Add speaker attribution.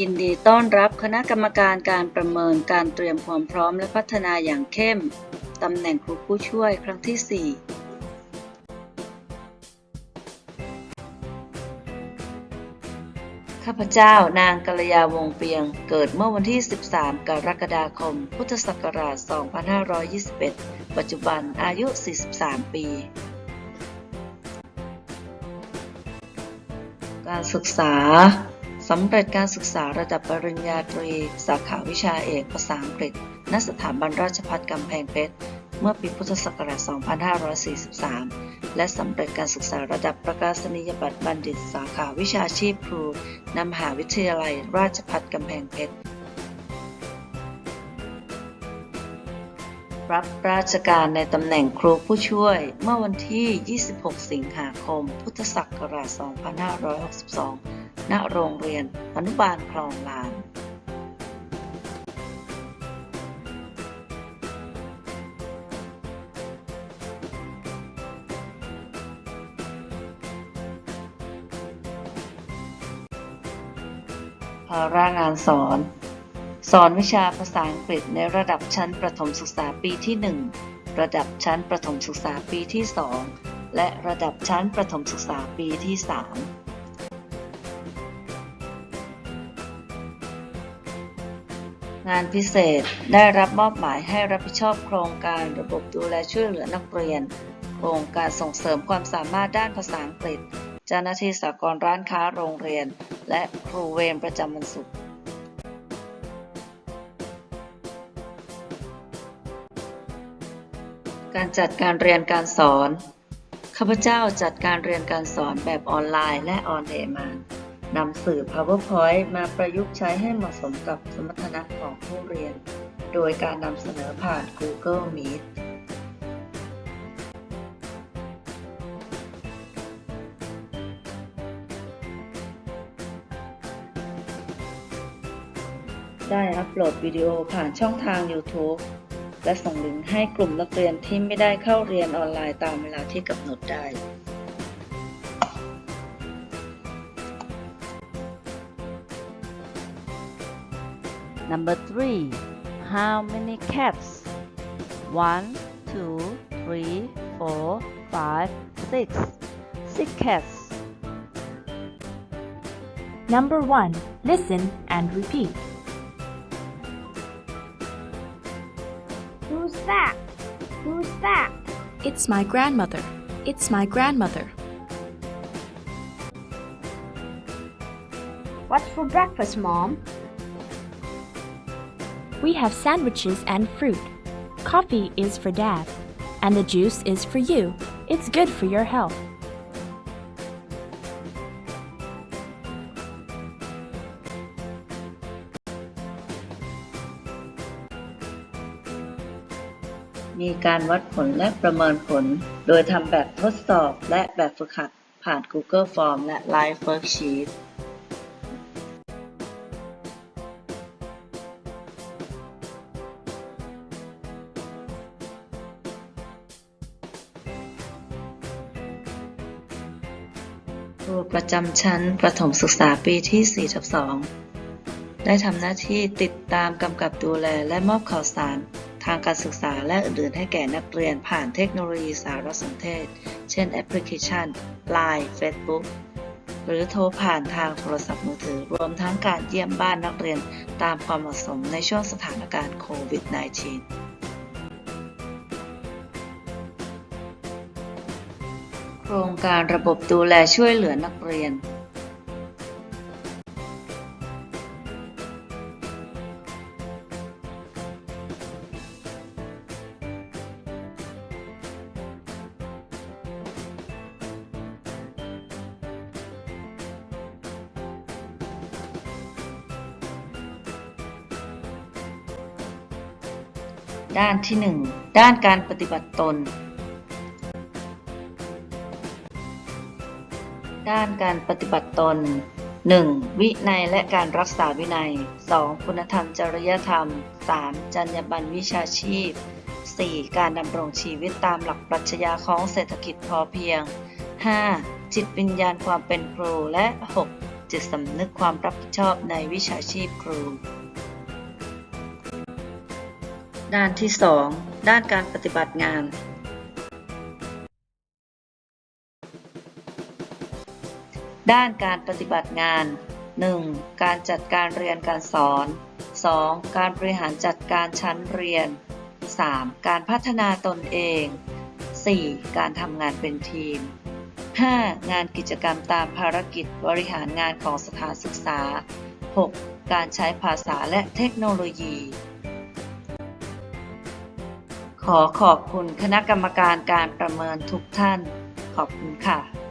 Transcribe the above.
Speaker 1: ยินดีต้อนรับคณะกรรมการการประเมินการเตรียมความพร้อมและพัฒนาอย่างเข้ม ตำแหน่งครูผู้ช่วยครั้งที่ 4ข้าพเจ้านางกัลยาวงเปียง เกิดเมื่อวันที่ 13 กรกฎาคม พุทธศักราช 2521 ปัจจุบันอายุ 43 ปี การศึกษา สำเร็จการศึกษาระดับปริญญาตรี สาขาวิชาเอกภาษาอังกฤษ ณ สถาบันราชภัฏกำแพงเพชร เมื่อปีพุทธศักราช 2543 และสำเร็จการศึกษาระดับประกาศนียบัตรบัณฑิต สาขาวิชาชีพครูณมหาวิทยาลัย ราชภัฏกำแพงเพชร รับราชการในตำแหน่งครูผู้ช่วย เมื่อวันที่ 26 สิงหาคม พุทธศักราช 2562 ณโรงเรียนอนุบาลคลองลานภาระงานสอน สอนวิชาภาษาอังกฤษในระดับชั้นประถมศึกษาปีที่ 1 ระดับชั้นประถมศึกษาปีที่ 2 และระดับชั้นประถมศึกษาปีที่ 3 งานพิเศษ ได้รับมอบหมายให้รับผิดชอบโครงการระบบดูแลช่วยเหลือนักเรียน โครงการส่งเสริมความสามารถด้านภาษาอังกฤษ เจ้าหน้าที่สากลร้านค้าโรงเรียน และครูเวรประจำวันศุกร์การจัดการเรียนการสอน ข้าพเจ้าจัดการเรียนการสอนแบบออนไลน์และออนเดมาน นำสื่อ PowerPoint มาประยุกต์ใช้ให้เหมาะสมกับสมรรถนะของผู้เรียน โดยการนำเสนอผ่าน Google Meet ได้อัปโหลดวิดีโอผ่านช่องทาง YouTube และส่งลิงก์ให้กลุ่มนักเรียนที่ไม่ได้เข้าเรียนออนไลน์ตามเวลาที่กำหนดได้
Speaker 2: Number three, how many cats? One, two, three, four, five, six. Six cats.
Speaker 3: Number 1. Listen and repeat.
Speaker 4: Who's that? Who's that?
Speaker 3: It's my grandmother. It's my grandmother.
Speaker 4: What's for breakfast, Mom?
Speaker 3: We have sandwiches and fruit. Coffee is for dad. And the juice is for you. It's good for your health.
Speaker 1: มีการวัดผลและประเมินผล โดยทำแบบทดสอบและแบบฝึกหัดผ่าน Google Form และ Live Worksheet ครูประจำชั้นประถมศึกษาปีที่ 4 ทับ 2 ได้ทำหน้าที่ติดตามกำกับดูแลและมอบข่าวสาร ทางการศึกษาและอื่นๆ ให้แก่นักเรียนผ่านเทคโนโลยีสารสนเทศ เช่นแอปพลิเคชัน Line Facebook หรือโทรผ่านทางโทรศัพท์มือถือ รวมทั้งการเยี่ยมบ้านนักเรียนตามความเหมาะสมในช่วงสถานการณ์โควิด -19 โครงการระบบดูแลช่วยเหลือนักเรียน ด้านที่ 1 ด้านการปฏิบัติตน ด้านการปฏิบัติตน 1. วินัยและการรักษาวินัย 2. คุณธรรมจริยธรรม 3. จรรยาบรรณวิชาชีพ 4. การดำรงชีวิตตามหลักปรัชญาของเศรษฐกิจพอเพียง 5. จิตวิญญาณความเป็นครู และ 6. จิตสำนึกความรับผิดชอบในวิชาชีพครู ด้านที่ 2 ด้านการปฏิบัติงาน ด้านการปฏิบัติงาน 1. การจัดการเรียนการสอน 2. การบริหารจัดการชั้นเรียน 3. การพัฒนาตนเอง 4. การทำงานเป็นทีม 5. งานกิจกรรมตามภารกิจบริหารงานของสถานศึกษา 6. การใช้ภาษาและเทคโนโลยี ขอขอบคุณคณะกรรมการการประเมินทุกท่าน ขอบคุณค่ะ